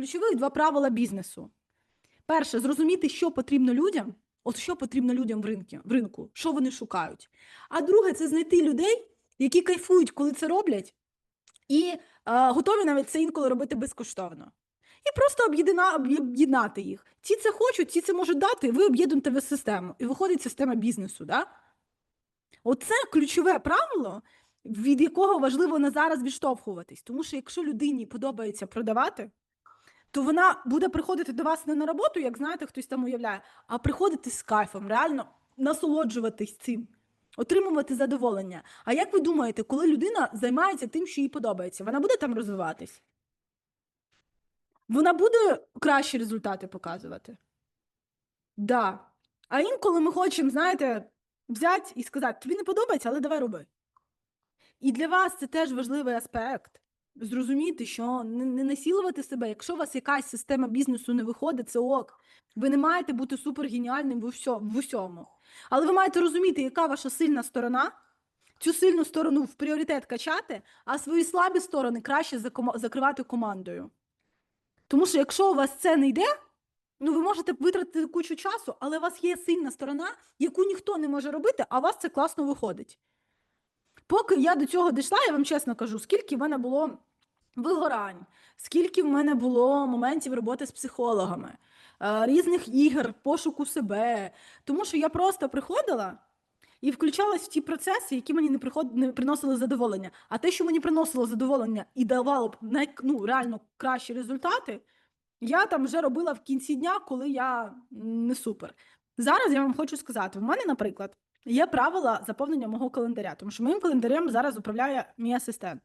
ключових два правила бізнесу. Перше, зрозуміти, що потрібно людям, от що потрібно людям в ринку, в ринку, що вони шукають. А друге, це знайти людей, які кайфують, коли це роблять, і е, готові навіть це інколи робити безкоштовно. І просто об'єдна- об'єднати їх. Ті це хочуть, ті це можуть дати, ви об'єднуєте в систему. І виходить система бізнесу. Да? Оце ключове правило, від якого важливо на зараз відштовхуватись. Тому що якщо людині подобається продавати, то вона буде приходити до вас не на роботу, як знаєте, хтось там уявляє, а приходити з кайфом, реально насолоджуватись цим, отримувати задоволення. А як ви думаєте, коли людина займається тим, що їй подобається, вона буде там розвиватись? Вона буде кращі результати показувати? Да. А інколи ми хочемо, знаєте, взяти і сказати, тобі не подобається, але давай роби. І для вас це теж важливий аспект. Зрозуміти, що не, не насилувати себе. Якщо у вас якась система бізнесу не виходить, це ок. Ви не маєте бути супергеніальним в, усьо, в усьому. Але ви маєте розуміти, яка ваша сильна сторона, цю сильну сторону в пріоритет качати, а свої слабі сторони краще закривати командою. Тому що якщо у вас це не йде, ну ви можете витратити кучу часу, але у вас є сильна сторона, яку ніхто не може робити, а у вас це класно виходить. Поки я до цього дійшла, я вам чесно кажу, скільки в мене було вигорань, скільки в мене було моментів роботи з психологами, е, різних ігор, пошуку себе. Тому що я просто приходила і включалась в ті процеси, які мені не, приход... не приносили задоволення. А те, що мені приносило задоволення і давало б най... ну, реально кращі результати, я там вже робила в кінці дня, коли я не супер. Зараз я вам хочу сказати: в мене, наприклад, є правила заповнення мого календаря, тому що моїм календарем зараз управляє мій асистент.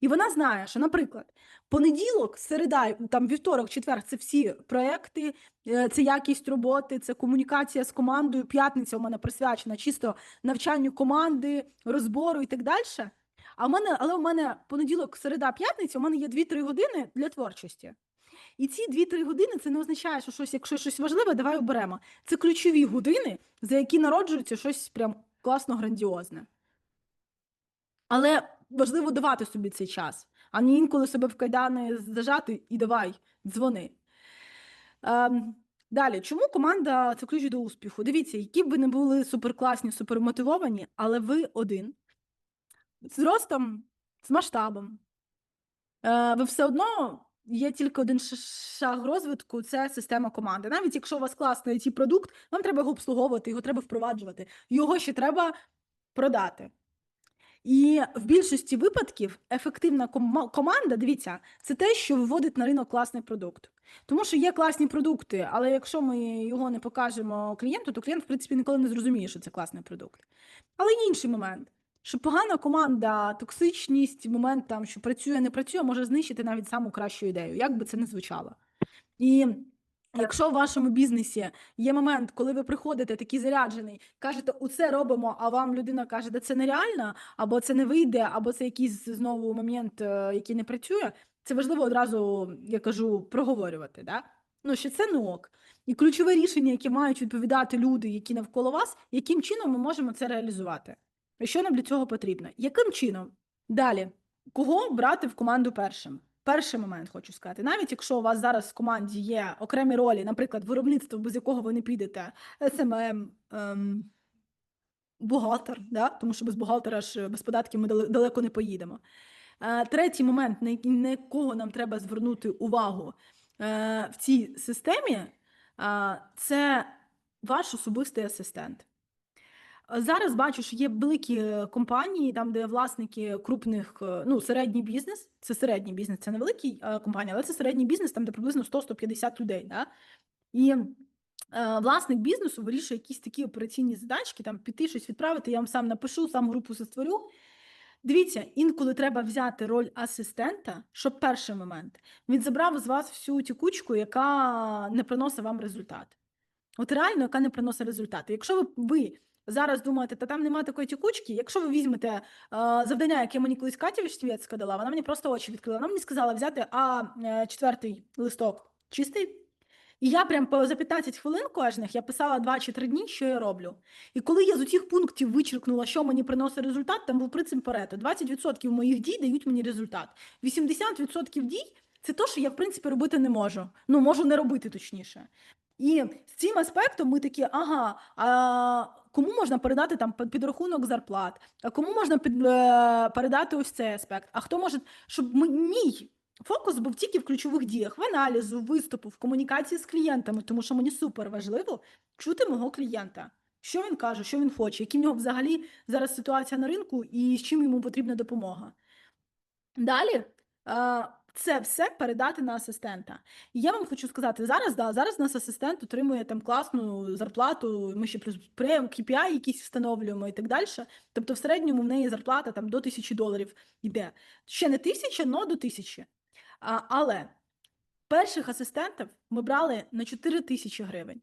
І вона знає, що, наприклад, понеділок, середа, там вівторок, четвер це всі проекти, е, це якість роботи, це комунікація з командою. П'ятниця у мене присвячена чисто навчанню команди, розбору і так далі. А в мене, але у мене понеділок, середа, п'ятниця, у мене є 2-3 години для творчості. І ці 2-3 години це не означає, що щось, якщо щось важливе, давай оберемо. Це ключові години, за які народжується щось прям класно грандіозне. Але важливо давати собі цей час, а не інколи себе в кайдани зажати і давай, дзвони. Ем, далі, чому команда це ключ до успіху? Дивіться, які б ви не були суперкласні, супермотивовані, але ви один. З ростом, з масштабом. Е, ви все одно є тільки один шаг розвитку це система команди. Навіть якщо у вас класний it продукт, вам треба його обслуговувати, його треба впроваджувати, його ще треба продати. І в більшості випадків ефективна кома- команда, дивіться, це те, що виводить на ринок класний продукт. Тому що є класні продукти, але якщо ми його не покажемо клієнту, то клієнт, в принципі, ніколи не зрозуміє, що це класний продукт. Але є інший момент, що погана команда, токсичність, момент там, що працює, не працює, може знищити навіть саму кращу ідею, як би це не звучало. І якщо в вашому бізнесі є момент, коли ви приходите такий заряджений, кажете, оце робимо, а вам людина каже, де це нереально, або це не вийде, або це якийсь знову момент, е, який не працює, це важливо одразу, я кажу, проговорювати. Да? Ну, що це не ок. І ключове рішення, яке мають відповідати люди, які навколо вас, яким чином ми можемо це реалізувати? Що нам для цього потрібно? Яким чином? Далі, кого брати в команду першим? Перший момент хочу сказати, навіть якщо у вас зараз в команді є окремі ролі, наприклад, виробництво, без якого ви не підете, СММ, ем, бухгалтер, да? тому що без бухгалтера ж без податків ми далеко не поїдемо. Е, Третій момент, на якого нам треба звернути увагу е, в цій системі, а, це ваш особистий асистент. Е, Зараз бачу, що є великі е, компанії, там, де власники крупних, е, ну, середній бізнес, це середній бізнес, це не великий компанія, але це середній бізнес, там, де приблизно 100-150 людей. Да? І власник бізнесу вирішує якісь такі операційні задачки, там піти щось відправити, я вам сам напишу, сам групу створю. Дивіться, інколи треба взяти роль асистента, щоб перший момент він забрав з вас всю тікучку, яка не приносить вам результат. От реально, яка не приносить результати. Якщо ви, ви зараз думаєте, та там немає такої тікучки, якщо ви візьмете е, завдання, яке мені колись Катя Віштівецька дала, вона мені просто очі відкрила. Вона мені сказала взяти а е, четвертий листок чистий. І я прям за 15 хвилин кожних я писала 2 чи 3 дні, що я роблю. І коли я з усіх пунктів вичеркнула, що мені приносить результат, там був принцип Парето. 20% моїх дій дають мені результат. 80% дій Це то, що я, в принципі, робити не можу. Ну, можу не робити точніше. І з цим аспектом ми такі, ага, а кому можна передати там під- підрахунок зарплат, кому можна під, е, передати ось цей аспект, а хто може, щоб мій фокус був тільки в ключових діях, в аналізу, виступу, в комунікації з клієнтами, тому що мені супер важливо чути мого клієнта. Що він каже, що він хоче, які в нього взагалі зараз ситуація на ринку і з чим йому потрібна допомога. Далі е, це все передати на асистента. І я вам хочу сказати, зараз да, зараз нас асистент отримує там класну зарплату. Ми ще плюс KPI якісь встановлюємо і так далі. Тобто, в середньому в неї зарплата там до тисячі доларів йде. Ще не тисяча, але до тисячі. А, але перших асистентів ми брали на 4 тисячі гривень.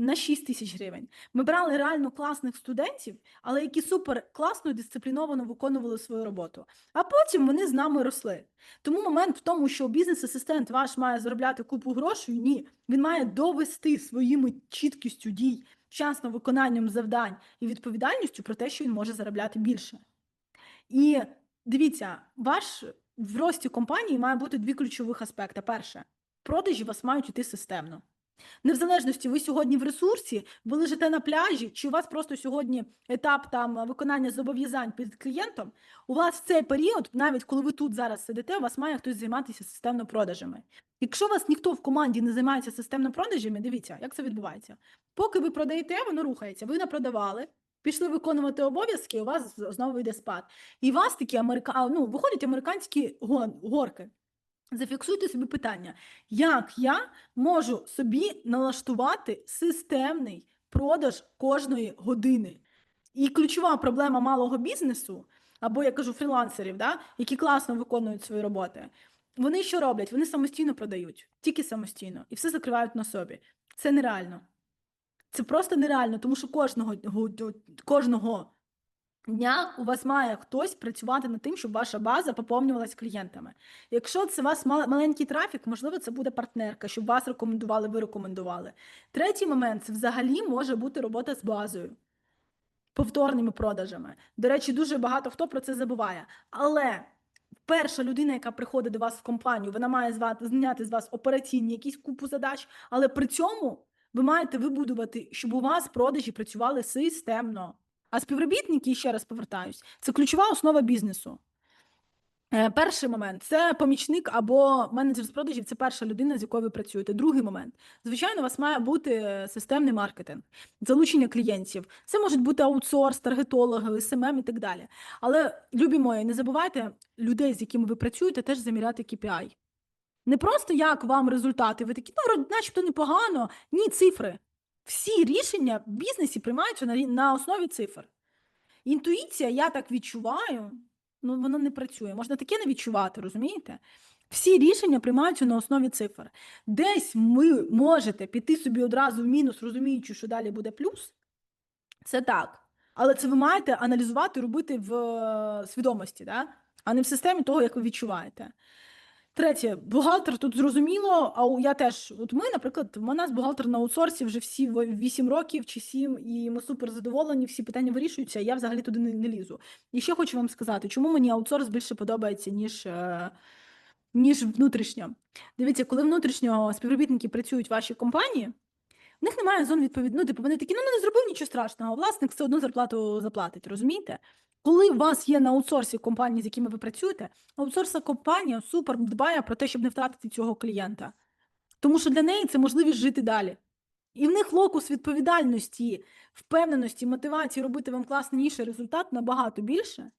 На 6 тисяч гривень. Ми брали реально класних студентів, але які супер класно і дисципліновано виконували свою роботу. А потім вони з нами росли. Тому момент в тому, що бізнес-асистент ваш має заробляти купу грошей, ні. Він має довести своїми чіткістю дій, вчасно виконанням завдань і відповідальністю про те, що він може заробляти більше. І дивіться, ваш в рості компанії має бути дві ключових аспекти. Перше, продажі вас мають іти системно. Не в залежності, ви сьогодні в ресурсі, ви лежите на пляжі, чи у вас просто сьогодні етап там виконання зобов'язань перед клієнтом. У вас в цей період, навіть коли ви тут зараз сидите, у вас має хтось займатися системно продажами. Якщо вас ніхто в команді не займається системно продажами, дивіться, як це відбувається. Поки ви продаєте, воно рухається. Ви напродавали, пішли виконувати обов'язки, у вас знову йде спад. І у вас такі америка... ну, виходять американські гон- горки. Зафіксуйте собі питання, як я можу собі налаштувати системний продаж кожної години. І ключова проблема малого бізнесу, або я кажу фрілансерів, да, які класно виконують свої роботи. Вони що роблять? Вони самостійно продають, тільки самостійно, і все закривають на собі. Це нереально. Це просто нереально, тому що кожного, кожного дня у вас має хтось працювати над тим, щоб ваша база поповнювалась клієнтами. Якщо це у вас мал- маленький трафік, можливо, це буде партнерка, щоб вас рекомендували, ви рекомендували. Третій момент це взагалі може бути робота з базою, повторними продажами. До речі, дуже багато хто про це забуває. Але перша людина, яка приходить до вас в компанію, вона має зняти з вас операційні якісь купу задач, але при цьому ви маєте вибудувати, щоб у вас продажі працювали системно. А співробітники, ще раз повертаюсь, це ключова основа бізнесу. Е, Перший момент це помічник або менеджер з продажів це перша людина, з якою ви працюєте. Другий момент. Звичайно, у вас має бути системний маркетинг, залучення клієнтів. Це можуть бути аутсорс, таргетологи, СММ і так далі. Але, любі мої, не забувайте людей, з якими ви працюєте, теж заміряти KPI. Не просто як вам результати. Ви такі, ну, начебто непогано. Ні, цифри. Всі рішення в бізнесі приймаються на, на основі цифр. Інтуїція, я так відчуваю, ну вона не працює. Можна таке не відчувати, розумієте? Всі рішення приймаються на основі цифр. Десь ви можете піти собі одразу в мінус, розуміючи, що далі буде плюс. Це так. Але це ви маєте аналізувати, робити в е, свідомості, да? а не в системі того, як ви відчуваєте. Третє, бухгалтер тут зрозуміло, а я теж, от ми, наприклад, в нас бухгалтер на аутсорсі вже всі 8 років чи 7, і ми супер задоволені, всі питання вирішуються, я взагалі туди не, не лізу. І ще хочу вам сказати, чому мені аутсорс більше подобається, ніж, е, ніж внутрішньо. Дивіться, коли внутрішньо співробітники працюють в вашій компанії, в них немає зон відповідно. Ну, типу, вони такі, ну не зробив нічого страшного, а власник все одно зарплату заплатить, розумієте? Коли у вас є на аутсорсі компанії, з якими ви працюєте, аутсорсна компанія супер дбає про те, щоб не втратити цього клієнта. Тому що для неї це можливість жити далі. І в них локус відповідальності, впевненості, мотивації робити вам класніший результат набагато більше,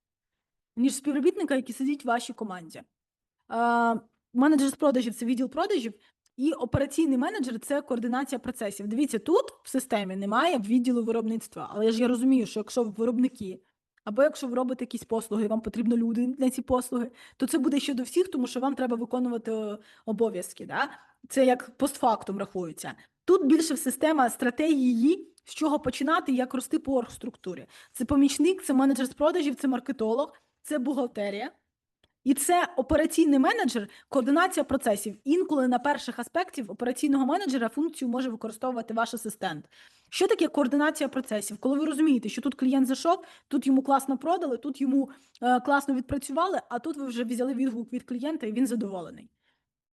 ніж співробітника, який сидить в вашій команді. Менеджер з продажів це відділ продажів, і операційний менеджер це координація процесів. Дивіться, тут в системі немає відділу виробництва, але ж я розумію, що якщо ви виробники, або якщо ви робите якісь послуги, і вам потрібно люди на ці послуги, то це буде ще до всіх, тому що вам треба виконувати е, обов'язки. Да? Це як постфактум рахується. Тут більше система стратегії, з чого починати, як рости по оргструктурі. Це помічник, це менеджер з продажів, це маркетолог, це бухгалтерія. І це операційний менеджер, координація процесів. Інколи на перших аспектів операційного менеджера функцію може використовувати ваш асистент. Що таке координація процесів? Коли ви розумієте, що тут клієнт зайшов, тут йому класно продали, тут йому е, класно відпрацювали, а тут ви вже взяли відгук від клієнта і він задоволений.